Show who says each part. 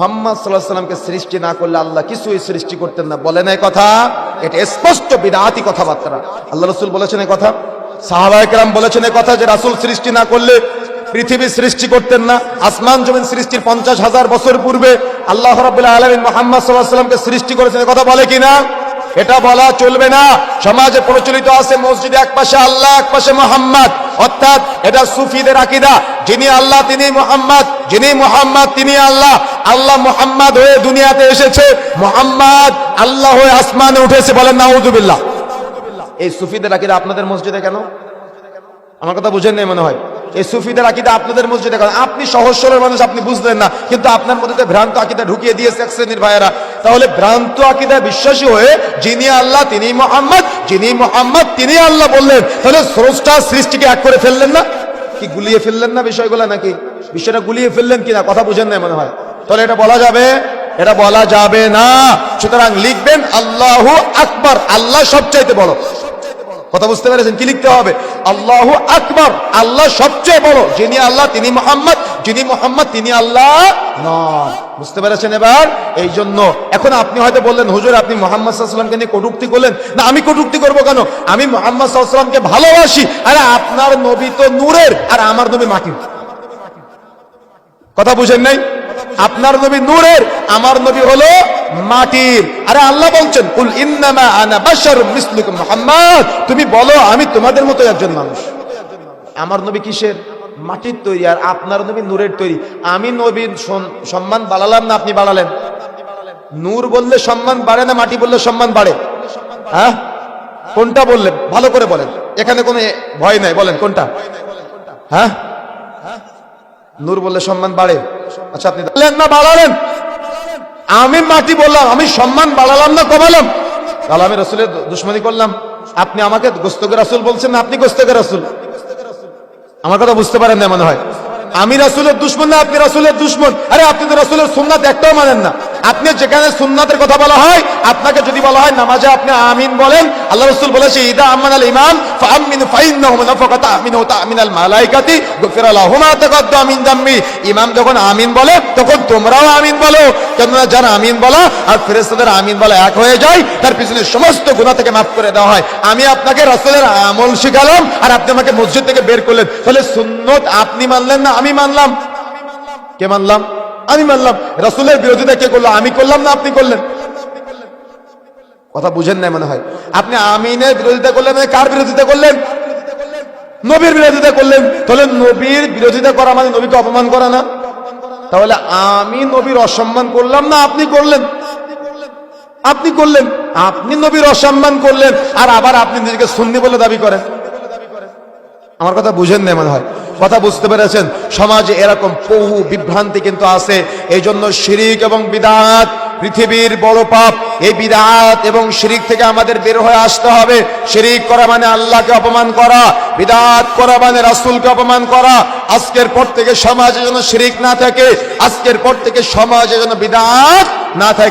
Speaker 1: মোহাম্মদ সাল্লাহ সাল্লামকে সৃষ্টি না করলে আল্লাহ কিছুই সৃষ্টি করতেন না। বলেন এই কথা। এটা স্পষ্ট বিদাতি কথাবার্তা। আল্লাহ রসুল বলেছেন এই কথা। সাহাবাহাম বলেছেন এই কথা যে রাসুল সৃষ্টি না করলে পৃথিবী সৃষ্টি করতেন না। আসমান জমিন সৃষ্টির পঞ্চাশ হাজার বছর পূর্বে আল্লাহ রাবুল্লাহ আলমিন মোহাম্মদ সাল্লাহ সাল্লামকে সৃষ্টি করেছেন। এ কথা বলে কিনা? এটা বলা চলবে না। সমাজে প্রচলিত আছে মসজিদে এক পাশে আল্লাহ, এক পাশে মোহাম্মদ। অর্থাৎ এটা সুফিদের আকিদা। যিনি আল্লাহ, তিনি মোহাম্মদ, যিনি মোহাম্মদ, তিনি আল্লাহ। আল্লাহ মোহাম্মদ হয়ে দুনিয়াতে এসেছে। মোহাম্মদ আল্লাহ হয়ে আসমানে উঠেছে বলেন নাউজুবিল্লাহ। এই সুফিদের আকিদা আপনাদের মসজিদে কেন? আমার কথা বুঝেন নাই মনে হয়। এই সুফিদের আকিদা আপনাদের মসজিদে কেন? আপনি সহজ সরল মানুষ, আপনি বুঝলেন না। কিন্তু আপনার মধ্যে ভ্রান্ত আকিদা ঢুকিয়ে দিয়েছে এক শ্রেণির ভাইয়েরা, তাহলে ভ্রান্ত আকিদা বিশ্বাসী হয়ে যিনি আল্লাহ, তিনি মোহাম্মদ, যিনি মোহাম্মদ, তিনি আল্লাহ বললেন, তাহলে স্রষ্টা সৃষ্টিকে এক করে ফেললেন না? কি গুলিয়ে ফেললেন না বিষয়গুলো নাকি? বিষয়টা গুলিয়ে ফেললেন কিনা কথা বুঝেন না মনে হয়। তাহলে এটা বলা যাবে? এটা বলা যাবে না। সুতরাং লিখবেন আল্লাহ আকবর, আল্লাহ সবচাইতে বড়। কথা বুঝতে পেরেছেন? কি লিখতে হবে? আল্লাহ আকবর, আল্লাহ সবচেয়ে বড়। যিনি আল্লাহ, তিনি মোহাম্মদ। যিনি মোহাম্মদ, তিনি আল্লাহ নন। বুঝতে পেরেছেন এবার? এই জন্য এখন আপনি হয়তো বললেন, হুজুর, আপনি মোহাম্মদ সাল্লামকে নিয়ে কটুক্তি করলেন? না, আমি কটুক্তি করব কেন? আমি মোহাম্মদ সাল্লামকে ভালোবাসি। আরে, আপনার নবী তো নূরের, আর আমার নবী মাটির। কথা বুঝেন নাই? আপনার নবী নূরের, আমার নবী হলো মাটির। আরে, আল্লাহ বলছেন, কুল ইন্নামা আনা বাশার মিসলুকুম মুহাম্মদ। তুমি বলো, আমি তোমাদের মতো একজন মানুষ। আমার নবী কিসের? মাটির তৈরি আর আপনার নবী নূরের তৈরি। আমি নবীর সম্মান বাড়ালাম না আপনি বাড়ালেন? নূর বললে সম্মান বাড়ে না মাটি বললে সম্মান বাড়ে? হ্যাঁ? কোনটা বললেন? ভালো করে বলেন। এখানে কোনো ভয় নাই, বলেন কোনটা? হ্যাঁ? নূর বললে সম্মান বাড়ে? আচ্ছা আপনি বললেন না বাড়ালেন? আমি মাটি বললাম, আমি সম্মান বাড়ালাম না কমালাম? তাহলে আমি রসুলের দুশ্মনী করলাম। আপনি আমাকে গোস্তকের রাসুল বলছেন না আপনি গোস্তকের রাসুল? আমার কথা বুঝতে পারেন না মনে হয়। আমি রাসুলের দুশ্মন না, আপনি রাসুলের দুশ্মন। আরে আপনি তো রাসুলের সোমনাথ একটাও মানেন না। আপনি যেখানে সুন্নাতের কথা বলা হয়, আপনাকে যদি বলা হয় নামাজে আপনি আমিন বলেন। আল্লাহ রসুল বলেছে, ইদা আমান আল ইমাম, ফাআমিন ফাইন্নাহু নাফাকাতা আমিনু তাআমিনাল মালাইকাতি গুফিরা লাহুম মা তাকাদ্দামা মিন দাম্মি। ইমাম যখন আমিন বলে, তখন তোমরাও আমিন বলো। কেননা যারা আমিন বলা আর ফেরেশতাদের আমিন বলা এক হয়ে যায়, তার পিছনে সমস্ত গুনাহ থেকে মাফ করে দেওয়া হয়। আমি আপনাকে রাসূলের আমল শিখালাম আর আপনি আমাকে মসজিদ থেকে বের করলেন। তাহলে সুন্নত আপনি মানলেন না আমি মানলাম? কে মানলাম? আমি মানলাম, রাসূলের বিরোধিতা কে করল, আমি করলাম না, আপনি করলেন? কথা বুঝেন না মনে হয়। আপনি আমিনের বিরোধিতা করলেন মানে কার বিরোধিতা করলেন? নবীর বিরোধিতা করলেন। তাহলে নবীর বিরোধিতা করা মানে নবীকে অপমান করা না? তাহলে আমি নবীর অসম্মান করলাম না, আপনি করলেন? আপনি করলেন। আপনি নবীর অসম্মান করলেন, আর আবার আপনি নিজেকে সুন্নি বলে দাবি করেন। আমার কথা বুঝেন না মনে হয়। কথা বুঝতে পেরেছেন? সমাজে এরকম বহু বিভ্রান্তি কিন্তু আছে। এই জন্য শিরিক এবং বিদাত, পৃথিবীর বড় পাপ, এই বিদাত এবং শিরিক থেকে আমাদের বের হয়ে আসতে হবে। শিরিক করা মানে আল্লাহকে অপমান করা, বিদাত করা মানে রাসূলকে অপমান করা। আজকের পর থেকে সমাজে যেন শিরিক না থাকে, আজকের পর থেকে সমাজে যেন বিদাত না থাকে।